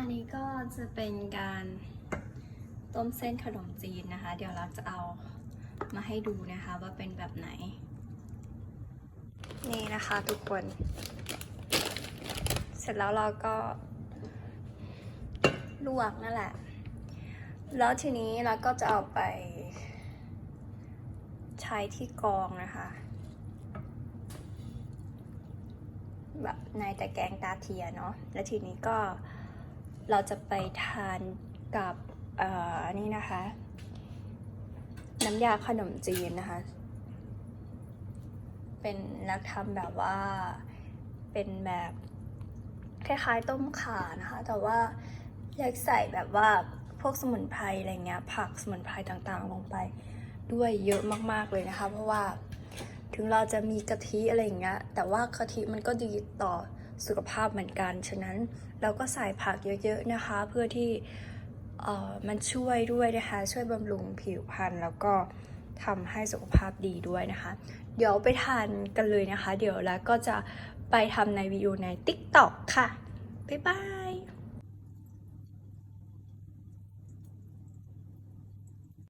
อันนี้ก็จะเป็นการต้มเส้นขนมจีนนะคะ เดี๋ยวเราจะเอามาให้ดูนะคะว่าเป็นแบบไหน นี่นะคะทุกคน เสร็จแล้วเราก็ลวกนั่นแหละ แล้วทีนี้เราก็จะเอาไปใช้ที่กองนะคะ แบบในตะแกรงตาเทียเนาะ แล้วทีนี้ก็ เราจะไปทานกับอ่อนี่นะคะ น้ำยาขนมจีนนะคะ เป็นนักทำแบบว่าเป็นแบบคล้ายๆต้มข่านะคะ แต่ว่าอยากใส่แบบว่าพวกสมุนไพรอะไรเงี้ย ผักสมุนไพรต่างๆ ลงไปด้วยเยอะมากๆเลยนะคะ เพราะว่าถึงเราจะมีกะทิอะไรเงี้ย แต่ว่ากะทิมันก็ดีต่อ สุขภาพเหมือนกัน ฉะนั้นเราก็ใส่ผักเยอะๆนะคะ เพื่อที่มันช่วยด้วยนะคะ ช่วยบำรุงผิวพรรณแล้วก็ทำให้สุขภาพดีด้วยนะคะ เดี๋ยวไปทานกันเลยนะคะ เดี๋ยวแล้วก็จะไปทำในวิดีโอใน TikTok ค่ะ บ๊ายบาย